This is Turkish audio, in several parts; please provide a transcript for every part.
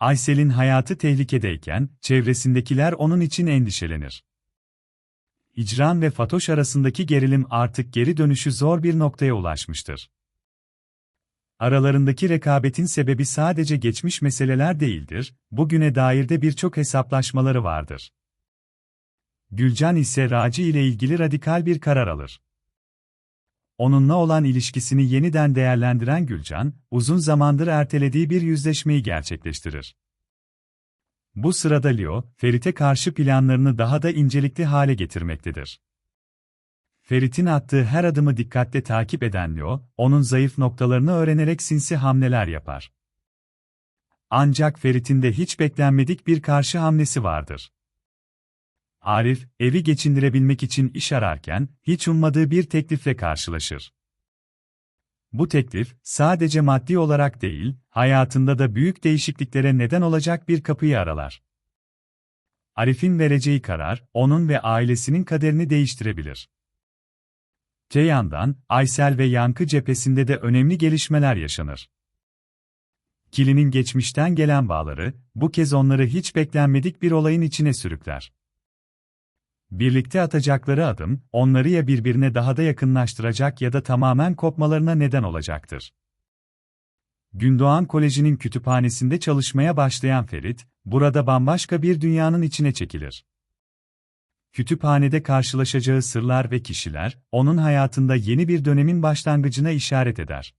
Aysel'in hayatı tehlikedeyken, çevresindekiler onun için endişelenir. İcran ve Fatoş arasındaki gerilim artık geri dönüşü zor bir noktaya ulaşmıştır. Aralarındaki rekabetin sebebi sadece geçmiş meseleler değildir, bugüne dair de birçok hesaplaşmaları vardır. Gülcan ise Raci ile ilgili radikal bir karar alır. Onunla olan ilişkisini yeniden değerlendiren Gülcan, uzun zamandır ertelediği bir yüzleşmeyi gerçekleştirir. Bu sırada Leo, Ferit'e karşı planlarını daha da incelikli hale getirmektedir. Ferit'in attığı her adımı dikkatle takip eden Leo, onun zayıf noktalarını öğrenerek sinsi hamleler yapar. Ancak Ferit'in de hiç beklenmedik bir karşı hamlesi vardır. Arif, evi geçindirebilmek için iş ararken, hiç ummadığı bir teklifle karşılaşır. Bu teklif, sadece maddi olarak değil, hayatında da büyük değişikliklere neden olacak bir kapıyı aralar. Arif'in vereceği karar, onun ve ailesinin kaderini değiştirebilir. Te Aysel ve Yankı cephesinde de önemli gelişmeler yaşanır. Kili'nin geçmişten gelen bağları, bu kez onları hiç beklenmedik bir olayın içine sürükler. Birlikte atacakları adım, onları ya birbirine daha da yakınlaştıracak ya da tamamen kopmalarına neden olacaktır. Gündoğan Koleji'nin kütüphanesinde çalışmaya başlayan Ferit, burada bambaşka bir dünyanın içine çekilir. Kütüphanede karşılaşacağı sırlar ve kişiler, onun hayatında yeni bir dönemin başlangıcına işaret eder.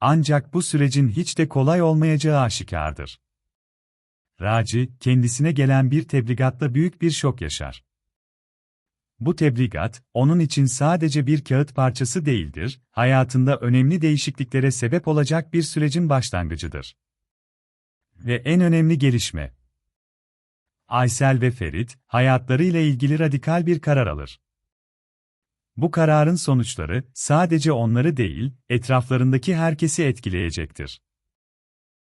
Ancak bu sürecin hiç de kolay olmayacağı aşikardır. Raci, kendisine gelen bir tebligatla büyük bir şok yaşar. Bu tebligat, onun için sadece bir kağıt parçası değildir, hayatında önemli değişikliklere sebep olacak bir sürecin başlangıcıdır. Ve en önemli gelişme. Aysel ve Ferit, hayatlarıyla ilgili radikal bir karar alır. Bu kararın sonuçları, sadece onları değil, etraflarındaki herkesi etkileyecektir.